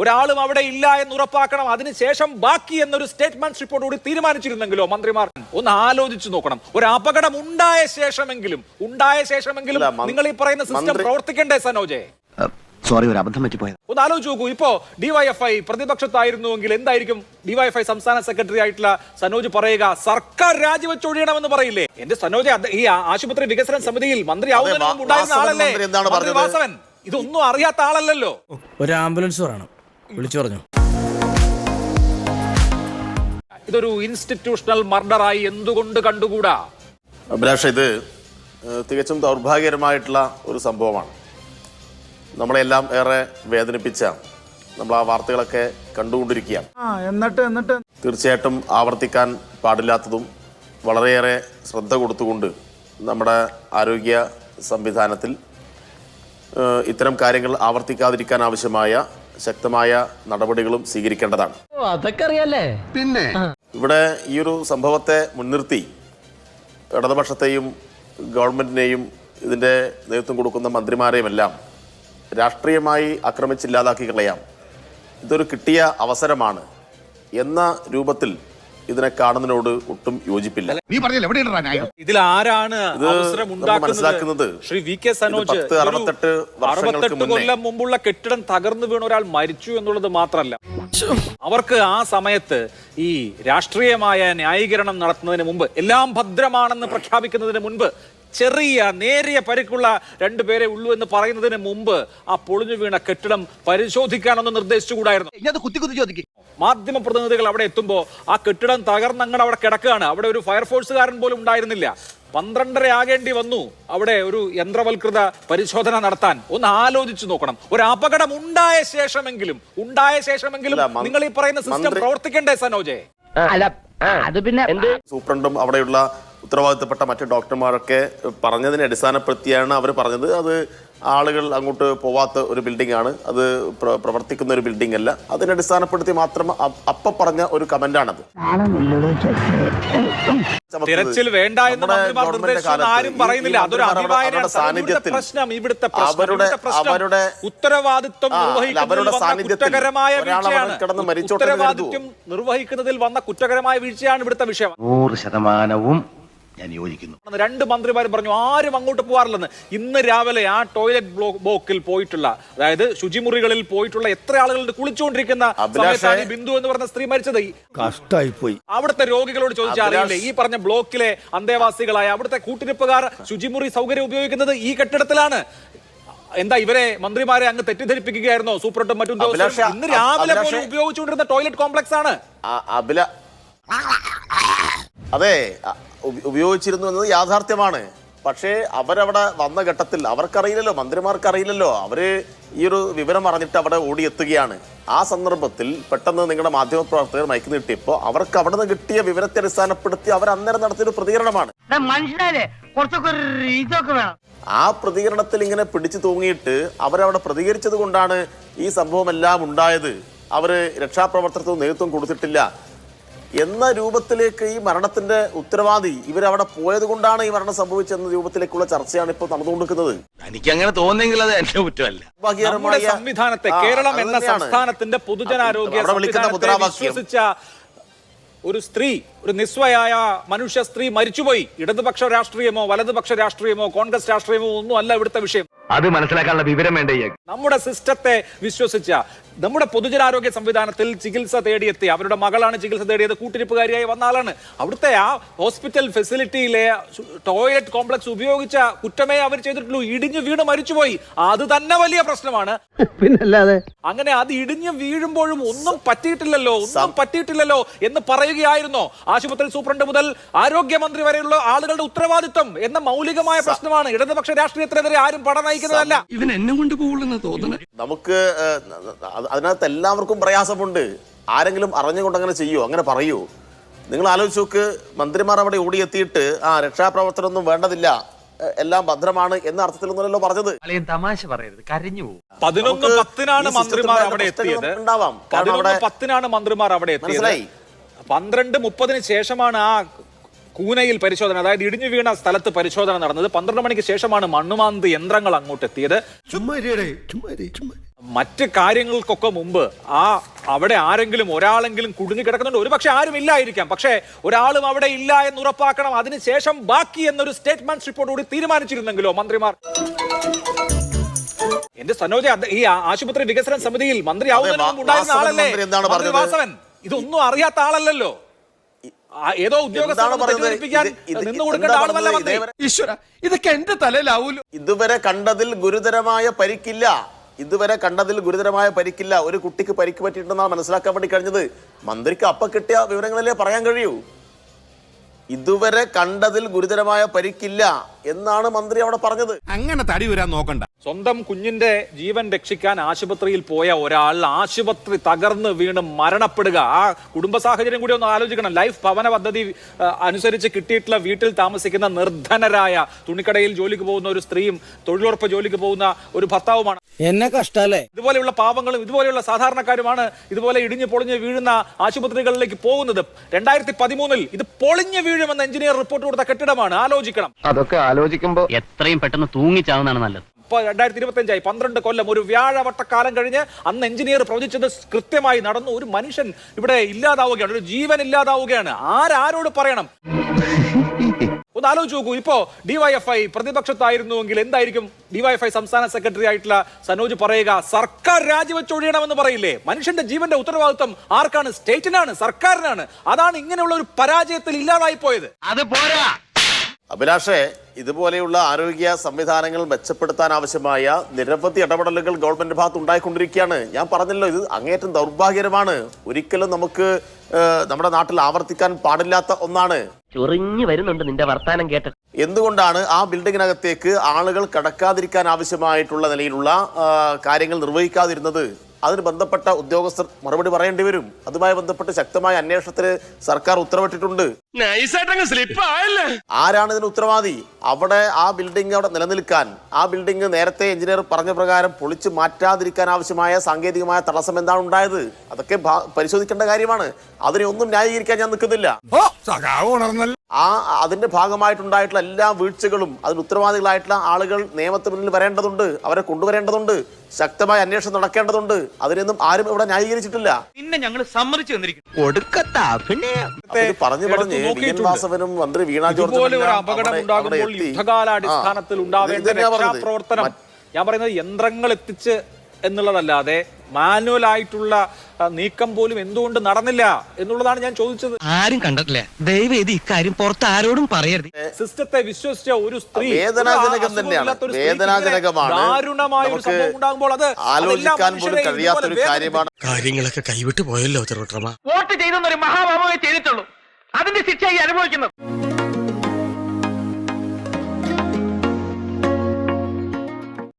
ഒരാളും അവിടെ ഇല്ല എന്ന് ഉറപ്പാക്കണം. അതിനുശേഷം ബാക്കി എന്നൊരു സ്റ്റേറ്റ്മെന്റ് റിപ്പോർട്ട് കൂടി തീരുമാനിച്ചിരുന്നെങ്കിലോ മന്ത്രിമാർ? ഒന്ന് ആലോചിച്ചു നോക്കണം. ഒരു അപകടം ഉണ്ടായ ശേഷമെങ്കിലും ഉണ്ടായ ശേഷമെങ്കിലും നിങ്ങൾ ഈ പറയുന്ന സിസ്റ്റം പ്രവർത്തിക്കണ്ടേ സനോജെ? സോറി ഒരു അബദ്ധം പറ്റിപ്പോയത്. ഒന്ന് ആലോചിച്ച് നോക്കൂ. ഇപ്പോ ഡിവൈഎഫ്ഐ പ്രതിപക്ഷത്തായിരുന്നുവെങ്കിൽ എന്തായിരിക്കും ഡിവൈഎഫ്ഐ സംസ്ഥാന സെക്രട്ടറി ആയിട്ടുള്ള സനോജ് പറയുക? സർക്കാർ രാജിവെച്ചൊഴിയണമെന്ന് പറയില്ലേ? എന്റെ സനോജ് ഈ ആശുപത്രി വികസന സമിതിയിൽ മന്ത്രി ആവുന്നതിന് ഉണ്ടായിരുന്ന ആളല്ലേ? വാസവൻ ഇതൊന്നും അറിയാത്ത ആളല്ലല്ലോ. ഒരു ആംബുലൻസ് പറയണം. വിളിച്ചു പറഞ്ഞു. ഇതൊരു ഇൻസ്റ്റിറ്റ്യൂഷണൽ മർഡറായി എന്തുകൊണ്ട് കണ്ടുകൂടാ? അഭിലാഷ ഇത് തികച്ചും ദൗർഭാഗ്യകരമായിട്ടുള്ള ഒരു സംഭവമാണ്. നമ്മളെല്ലാം ഏറെ വേദനിപ്പിച്ച നമ്മൾ ആ വാർത്തകളൊക്കെ കണ്ടുകൊണ്ടിരിക്കുകയാണ്. എന്നിട്ട് എന്നിട്ട്? തീർച്ചയായിട്ടും ആവർത്തിക്കാൻ പാടില്ലാത്തതും വളരെയേറെ ശ്രദ്ധ കൊടുത്തുകൊണ്ട് നമ്മുടെ ആരോഗ്യ സംവിധാനത്തിൽ ഇത്തരം കാര്യങ്ങൾ ആവർത്തിക്കാതിരിക്കാൻ ആവശ്യമായ ശക്തമായ നടപടികളും സ്വീകരിക്കേണ്ടതാണ്. അതൊക്കെ അറിയാലേ പിന്നെ? ഇവിടെ ഈ ഒരു സംഭവത്തെ മുൻനിർത്തി ഇടതുപക്ഷത്തെയും ഗവൺമെന്റിനെയും ഇതിന്റെ നേതൃത്വം കൊടുക്കുന്ന മന്ത്രിമാരെയും എല്ലാം രാഷ്ട്രീയമായി ആക്രമിച്ചില്ലാതാക്കി കളയാം. ഇതൊരു കിട്ടിയ അവസരമാണ് എന്ന രൂപത്തിൽ ഇതിനെ കാണുന്നതിനോട് ഒട്ടും യോജിപ്പില്ല. നീ പറഞ്ഞില്ല? എവിടെയാണ് ന്യായം? ഇതിൽ ആരാണ് ഇത് അവസരം നമ്മൾ മനസ്സിലാക്കുന്നത് ശ്രീ വി കെ സനോജ് ഇത് പത്ത് ഒരു അറുപത്തെട്ട് വർഷങ്ങൾക്ക് അറുപത്തെട്ട് മുന്നേ. കൊല്ലം മുമ്പുള്ള കെട്ടിടം തകർന്നു വീണ ഒരാൾ മരിച്ചു എന്നുള്ളത് മാത്രമല്ല അവർക്ക് ആ സമയത്ത് ഈ രാഷ്ട്രീയമായ ന്യായീകരണം നടത്തുന്നതിന് മുമ്പ് എല്ലാം ഭദ്രമാണെന്ന് പ്രഖ്യാപിക്കുന്നതിന് മുൻപ് ചെറിയ നേരിയ പരിക്കുള്ള രണ്ടുപേരെ ഉള്ളൂ എന്ന് പറയുന്നതിന് മുമ്പ് ആ പൊളിഞ്ഞു വീണ കെട്ടിടം പരിശോധിക്കാനൊന്ന് നിർദ്ദേശിച്ചുകൂടായിരുന്നു. അത് കുത്തി കുത്തി ചോദിക്കും. മാധ്യമ പ്രതിനിധികൾ അവിടെ എത്തുമ്പോൾ ആ കെട്ടിടം തകർന്നങ്ങനെ അവിടെ കിടക്കുകയാണ്. അവിടെ ഒരു ഫയർഫോഴ്സുകാരൻ പോലും ഉണ്ടായിരുന്നില്ല. പന്ത്രണ്ടര ആകേണ്ടി വന്നു. അവിടെ ഒരു യന്ത്രവൽകൃത പരിശോധന നടത്താൻ. ഒന്ന് ആലോചിച്ചു നോക്കണം. ഒരു അപകടം ഉണ്ടായ ശേഷമെങ്കിലും ഉണ്ടായ ശേഷമെങ്കിലും നിങ്ങൾ ഈ പറയുന്ന സിസ്റ്റം പ്രവർത്തിക്കണ്ടേ സനോജെ? അത് പിന്നെ സൂപ്രണ്ടും അവിടെയുള്ള ഉത്തരവാദിത്തപ്പെട്ട മറ്റ് ഡോക്ടർമാരൊക്കെ പറഞ്ഞതിനെ അടിസ്ഥാനപ്പെടുത്തിയാണ് അവർ പറഞ്ഞത്. അത് ആളുകൾ അങ്ങോട്ട് പോവാത്ത ഒരു ബിൽഡിംഗ് ആണ് അത് പ്രവർത്തിക്കുന്ന ഒരു ബിൽഡിംഗ് അല്ല അതിനെ അടിസ്ഥാനപ്പെടുത്തി മാത്രം അപ്പൊ പറഞ്ഞ ഒരു തിരച്ചിൽ വേണ്ട അഭിമാനാണ് അവരുടെ സാന്നിധ്യത്തിൽ അവരുടെ അവരുടെ ഉത്തരവാദിത്വം അവരുടെ സാന്നിധ്യത്തിൽ മരിച്ചോട്ടെ നിർവഹിക്കുന്നതിൽ വന്ന കുറ്റകരമായ വീഴ്ചയാണ് ഇവിടുത്തെ വിഷയം. നൂറ് ശതമാനവും ഞാൻ യോജിക്കുന്നു. രണ്ട് മന്ത്രിമാരും പറഞ്ഞു ആരും അങ്ങോട്ട് പോകാറില്ലെന്ന് ഇന്ന് രാവിലെ ആ ടോയ്ലറ്റ് ബ്ലോക്ക് ബ്ലോക്കിൽ പോയിട്ടുള്ള അതായത് ശുചിമുറികളിൽ പോയിട്ടുള്ള എത്ര ആളുകളുണ്ട് കുളിച്ചുകൊണ്ടിരിക്കുന്ന സമയത്താണ് ബിന്ദു എന്ന് പറഞ്ഞ സ്ത്രീ മരിച്ചത്. കഷ്ടമായി കഷ്ടായി പോയി അവിടുത്തെ രോഗികളോട് ചോദിച്ചാൽ അറിയില്ലേ ഈ പറഞ്ഞ ബ്ലോക്കിലെ അന്തേവാസികളായ അവിടുത്തെ കൂട്ടിരിപ്പുകാർ ശുചിമുറി സൗകര്യം ഉപയോഗിക്കുന്നത് ഈ കെട്ടിടത്തിലാണ്. എന്താ ഇവരെ മന്ത്രിമാരെ അങ്ങ് തെറ്റിദ്ധരിപ്പിക്കുകയായിരുന്നോ? സൂപ്രണ്ടും മറ്റും ഇന്ന് രാവിലെ പോലും ഉപയോഗിച്ചുകൊണ്ടിരുന്ന ടോയ്ലറ്റ് കോംപ്ലക്സ് ആണ്. അതെ ഉപയോഗിച്ചിരുന്നു എന്നത് യാഥാർത്ഥ്യമാണ്. പക്ഷേ അവരവിടെ വന്ന ഘട്ടത്തിൽ അവർക്കറിയില്ലല്ലോ മന്ത്രിമാർക്കറിയില്ലല്ലോ. അറിയില്ലല്ലോ അവർ ഈ ഒരു വിവരം അറിഞ്ഞിട്ട് അവിടെ ഓടിയെത്തുകയാണ്. ആ സന്ദർഭത്തിൽ പെട്ടെന്ന് നിങ്ങളുടെ മാധ്യമപ്രവർത്തകർ മയക്ക് നീട്ടിയപ്പോൾ അവർക്ക് അവിടെ നിന്ന് കിട്ടിയ വിവരത്തെ അടിസ്ഥാനപ്പെടുത്തി അവർ അന്നേരം നടത്തിയൊരു പ്രതികരണമാണ്. ആ പ്രതികരണത്തിൽ ഇങ്ങനെ പിടിച്ചു തൂങ്ങിയിട്ട് അവരവിടെ പ്രതികരിച്ചത് കൊണ്ടാണ് ഈ സംഭവം എല്ലാം ഉണ്ടായത്. അവർ രക്ഷാപ്രവർത്തനത്തിന് നേതൃത്വം കൊടുത്തിട്ടില്ല. എന്ന രൂപത്തിലേക്ക് ഈ മരണത്തിന്റെ ഉത്തരവാദി ഇവരവിടെ പോയത് കൊണ്ടാണ് ഈ മരണം സംഭവിച്ചെന്ന രൂപത്തിലേക്കുള്ള ചർച്ചയാണ് ഇപ്പോൾ നടന്നുകൊണ്ടിരിക്കുന്നത്. എനിക്ക് അങ്ങനെ തോന്നുന്നെങ്കിൽ അത് എന്റെ കുറ്റമല്ല. നമ്മുടെ സംവിധാനത്തെ കേരളം എന്ന സംസ്ഥാനത്തിന്റെ പൊതുജനാരോഗ്യ വിശ്വസിച്ച ഒരു സ്ത്രീ ഒരു നിസ്വയായ മനുഷ്യ സ്ത്രീ മരിച്ചുപോയി. ഇടതുപക്ഷ രാഷ്ട്രീയമോ വലതുപക്ഷ രാഷ്ട്രീയമോ കോൺഗ്രസ് രാഷ്ട്രീയമോ ഒന്നും അല്ല ഇവിടുത്തെ വിഷയം. അത് മനസ്സിലാക്കാനുള്ള വിവരം വേണ്ട നമ്മുടെ സിസ്റ്റത്തെ വിശ്വസിച്ച നമ്മുടെ പൊതുജനാരോഗ്യ സംവിധാനത്തിൽ ചികിത്സ തേടിയെത്തി. അവരുടെ മകളാണ് ചികിത്സ തേടിയത്. കൂട്ടിരിപ്പുകാരിയായി വന്ന ആളാണ് അവിടുത്തെ ആ ഹോസ്പിറ്റൽ ഫെസിലിറ്റിയിലെ ടോയ്ലറ്റ് കോംപ്ലക്സ് ഉപയോഗിച്ച കുറ്റമേ അവർ ചെയ്തിട്ടുള്ളൂ. ഇടിഞ്ഞു വീണ് മരിച്ചുപോയി. അത് തന്നെ വലിയ പ്രശ്നമാണ്. പിന്നല്ലാതെ? അങ്ങനെ അത് ഇടിഞ്ഞു വീഴുമ്പോഴും ഒന്നും പറ്റിയിട്ടില്ലല്ലോ. ഒന്നും പറ്റിയിട്ടില്ലല്ലോ എന്ന് പറയുകയായിരുന്നോ. ആശുപത്രി സൂപ്രണ്ട് മുതൽ ആരോഗ്യമന്ത്രി വരെയുള്ള ആളുകളുടെ ഉത്തരവാദിത്വം എന്ന മൗലികമായ പ്രശ്നമാണ്. ഇടതുപക്ഷ രാഷ്ട്രീയത്തിനെതിരെ ആരും പട നയിക്കുന്നതല്ല ഇവൻ എന്നെ കൊണ്ട് പോകുള്ളൂ തോന്നുന്നു. നമുക്ക് അത് അതിനകത്ത് എല്ലാവർക്കും പ്രയാസമുണ്ട്. ആരെങ്കിലും അറിഞ്ഞുകൊണ്ട് അങ്ങനെ ചെയ്യൂ? അങ്ങനെ പറയൂ. നിങ്ങൾ ആലോചിച്ച് നോക്ക് മന്ത്രിമാർ അവിടെ ഓടിയെത്തിയിട്ട് ആ രക്ഷാപ്രവർത്തനം ഒന്നും വേണ്ടതില്ല എല്ലാം ഭദ്രമാണ് എന്ന അർത്ഥത്തിലൊന്നുമല്ലോ പറഞ്ഞത്. തമാശ പറയരുത് കരഞ്ഞു പതിനൊന്ന് പത്തിനാണ് മന്ത്രിമാർ അവിടെ എത്തിയത്. പതിനൊന്ന് പത്തിനാണ് മന്ത്രിമാർ അവിടെ എത്തിയത്. പന്ത്രണ്ട് മുപ്പതിന് ശേഷമാണ് ആ കൂനയിൽ പരിശോധന അതായത് ഇടിഞ്ഞു വീണ സ്ഥലത്ത് പരിശോധന നടന്നത്. പന്ത്രണ്ട് മണിക്ക് ശേഷമാണ് മണ്ണുമാന്ത് യന്ത്രങ്ങൾ അങ്ങോട്ട് എത്തിയത് ചുമ്മാരി ചുമ്മാ ചുമ്മാ മറ്റ് കാര്യങ്ങൾക്കൊക്കെ മുമ്പ് ആ അവിടെ ആരെങ്കിലും ഒരാളെങ്കിലും കുടുങ്ങി കിടക്കുന്നുണ്ട്. ഒരു പക്ഷെ ആരും ഇല്ലായിരിക്കാം. പക്ഷേ ഒരാളും അവിടെ ഇല്ല എന്ന് ഉറപ്പാക്കണം. അതിനുശേഷം ബാക്കി എന്നൊരു സ്റ്റേറ്റ്മെന്റ് റിപ്പോർട്ട് കൂടി തീരുമാനിച്ചിരുന്നെങ്കിലോ മന്ത്രിമാർ? എന്റെ സനോജ ഈ ആശുപത്രി വികസന സമിതിയിൽ മന്ത്രി ആവുന്ന ഉണ്ടായിരുന്ന ആളല്ലേ? മന്ത്രി പറഞ്ഞത്? വാസവൻ ഇതൊന്നും അറിയാത്ത ആളല്ലല്ലോ. ഏതോ ഈശ്വര ഇതൊക്കെ എന്റെ തലയിലാവൂലോ? ഇതുവരെ കണ്ടതിൽ ഗുരുതരമായ പരിക്കില്ല. ഇതുവരെ കണ്ടതിൽ ഗുരുതരമായ പരിക്കില്ല. ഒരു കുട്ടിക്ക് പരിക്ക് പറ്റിയിട്ടുണ്ടെന്നാണ് മനസ്സിലാക്കാൻ വേണ്ടി കഴിഞ്ഞത്. മന്ത്രിക്ക് അപ്പ കിട്ടിയ വിവരങ്ങളല്ലേ പറയാൻ കഴിയൂ. ഇതുവരെ കണ്ടതിൽ ഗുരുതരമായ പരിക്കില്ല എന്നാണ് മന്ത്രി അവിടെ പറഞ്ഞത്. അങ്ങനെ തടി വരാൻ നോക്കണ്ട. സ്വന്തം കുഞ്ഞിന്റെ ജീവൻ രക്ഷിക്കാൻ ആശുപത്രിയിൽ പോയ ഒരാൾ ആശുപത്രി തകർന്ന് വീണ് മരണപ്പെടുക. ആ കുടുംബ സാഹചര്യം കൂടി ഒന്ന് ആലോചിക്കണം. ലൈഫ് ഭവന പദ്ധതി അനുസരിച്ച് കിട്ടിയിട്ടുള്ള വീട്ടിൽ താമസിക്കുന്ന നിർധനരായ തുണിക്കടയിൽ ജോലിക്ക് പോകുന്ന ഒരു സ്ത്രീയും തൊഴിലുറപ്പ് ജോലിക്ക് പോകുന്ന ഒരു ഭർത്താവുമാണ്. എന്നെ കഷ്ടല്ലേ? ഇതുപോലെയുള്ള പാവങ്ങളും ഇതുപോലെയുള്ള സാധാരണക്കാരുമാണ് ഇതുപോലെ ഇടിഞ്ഞു പൊളിഞ്ഞ് വീഴുന്ന ആശുപത്രികളിലേക്ക് പോകുന്നത്. രണ്ടായിരത്തി പതിമൂന്നിൽ ഇത് പൊളിഞ്ഞു വീഴുമെന്ന എഞ്ചിനീയർ റിപ്പോർട്ട് കൊടുത്ത കെട്ടിടമാണ്. ആലോചിക്കണം. അതൊക്കെ ആലോചിക്കുമ്പോൾ എത്രയും പെട്ടെന്ന് തൂങ്ങിച്ചാവുന്നതാണ് നല്ലത്. രണ്ടായിരത്തി ഇരുപത്തി അഞ്ചായി പന്ത്രണ്ട് കൊല്ലം ഒരു വ്യാഴവട്ടക്കാലം കഴിഞ്ഞ് അന്ന് എഞ്ചിനീയർ പ്രവചിച്ചത് കൃത്യമായി നടന്നു. ഒരു മനുഷ്യൻ ഇവിടെ ഇല്ലാതാവുകയാണ്. ഒരു ജീവൻ ഇല്ലാതാവുകയാണ്. ആരാരോട് പറയണം? ഒന്ന് ആലോചിച്ച് നോക്കൂ. ഇപ്പോ ഡിവൈഎഫ്ഐ പ്രതിപക്ഷത്തായിരുന്നുവെങ്കിൽ എന്തായിരിക്കും? ഡിവൈഎഫ്ഐ സംസ്ഥാന സെക്രട്ടറി ആയിട്ടുള്ള സനോജ് പറയുക സർക്കാർ രാജിവെച്ചൊഴിയണമെന്ന് പറയില്ലേ? മനുഷ്യന്റെ ജീവന്റെ ഉത്തരവാദിത്വം ആർക്കാണ്? സ്റ്റേറ്റിനാണ് സർക്കാരിനാണ്. അതാണ് ഇങ്ങനെയുള്ള ഒരു പരാജയത്തിൽ ഇല്ലാതായി പോയത് അത് പോരാ. അഭിലാഷേ ഇതുപോലെയുള്ള ആരോഗ്യ സംവിധാനങ്ങൾ മെച്ചപ്പെടുത്താൻ ആവശ്യമായ നിരവധി ഇടപെടലുകൾ ഗവൺമെന്റ് ഭാഗത്ത് ഉണ്ടായിക്കൊണ്ടിരിക്കുകയാണ് ഞാൻ പറഞ്ഞല്ലോ ഇത് അങ്ങേറ്റം ദൗർഭാഗ്യകരമാണ്. ഒരിക്കലും നമുക്ക് നമ്മുടെ നാട്ടിൽ ആവർത്തിക്കാൻ പാടില്ലാത്ത ഒന്നാണ്. ചൊറിഞ്ഞു വരുന്നുണ്ട് നിന്റെ വർത്താനം കേട്ട്. എന്തുകൊണ്ടാണ് ആ ബിൽഡിങ്ങിനകത്തേക്ക് ആളുകൾ കടക്കാതിരിക്കാൻ ആവശ്യമായിട്ടുള്ള നിലയിലുള്ള കാര്യങ്ങൾ നിർവഹിക്കാതിരുന്നത്? അതിന് ബന്ധപ്പെട്ട ഉദ്യോഗസ്ഥർ മറുപടി പറയേണ്ടി വരും. അതുമായി ബന്ധപ്പെട്ട് ശക്തമായ അന്വേഷണത്തിന് സർക്കാർ ഉത്തരവിട്ടിട്ടുണ്ട്. ആരാണ് ഇതിന് ഉത്തരവാദി? അവിടെ ആ ബിൽഡിംഗ് അവിടെ നിലനിൽക്കാൻ ആ ബിൽഡിംഗ് നേരത്തെ എഞ്ചിനീയർ പറഞ്ഞ പ്രകാരം പൊളിച്ചു മാറ്റാതിരിക്കാൻ ആവശ്യമായ സാങ്കേതികമായ തടസ്സം എന്താണ് ഉണ്ടായത്? അതൊക്കെ പരിശോധിക്കേണ്ട കാര്യമാണ്. അതിനെ ഒന്നും ന്യായീകരിക്കാൻ ഞാൻ നിൽക്കുന്നില്ല. ആ അതിന്റെ ഭാഗമായിട്ടുണ്ടായിട്ടുള്ള എല്ലാ വീഴ്ചകളും അതിന് ഉത്തരവാദികളായിട്ടുള്ള ആളുകൾ നിയമത്തിന് മുന്നിൽ വരേണ്ടതുണ്ട് അവരെ കൊണ്ടുവരേണ്ടതുണ്ട്. ശക്തമായ അന്വേഷണം നടക്കേണ്ടതുണ്ട്. അതിനൊന്നും ആരും ഇവിടെ ന്യായീകരിച്ചിട്ടില്ല. പിന്നെ ഞങ്ങൾ സമ്മതിച്ചു തന്നിരിക്കും പറഞ്ഞു പറഞ്ഞ് വി എൻ. വാസവനും മന്ത്രി വീണ ജോർജ് ഇതുപോലെ ഒരു അപകടം ഉണ്ടാകുമ്പോൾ ഉണ്ടാവേണ്ട. രക്ഷാപ്രവർത്തനം. ഞാൻ പറയുന്നത് യന്ത്രങ്ങൾ എത്തിച്ച് എന്നുള്ളതല്ലാതെ മാനുവൽ ആയിട്ടുള്ള നീക്കം പോലും എന്തുകൊണ്ട് നടന്നില്ല എന്നുള്ളതാണ് ഞാൻ ചോദിച്ചത്. ആരും കണ്ടിട്ടില്ല. ദൈവം ഇക്കാര്യം പുറത്ത് ആരോടും പറയരുത്. സിസ്റ്റത്തെ വിശ്വസിച്ച ഒരു സ്ത്രീ വേദനാജനകം തന്നെയാണ്. വേദനാജനകമാണ്. ദാരുണമായ ഒരു സംഭവം ഉണ്ടാകുമ്പോൾ അത് ആലോചിക്കാൻ പോലും കഴിയാത്തൊരു കാര്യമാണ് കാര്യമാണ്. കാര്യങ്ങളൊക്കെ കൈവിട്ട് പോയല്ലോ ചെറുട്ടമ്മ വോട്ട് ചെയ്തെന്നൊരു മഹാഭാവമേ ചെയ്തിട്ടുള്ളൂ. അതിന്റെ ശിക്ഷ അനുഭവിക്കുന്നത്.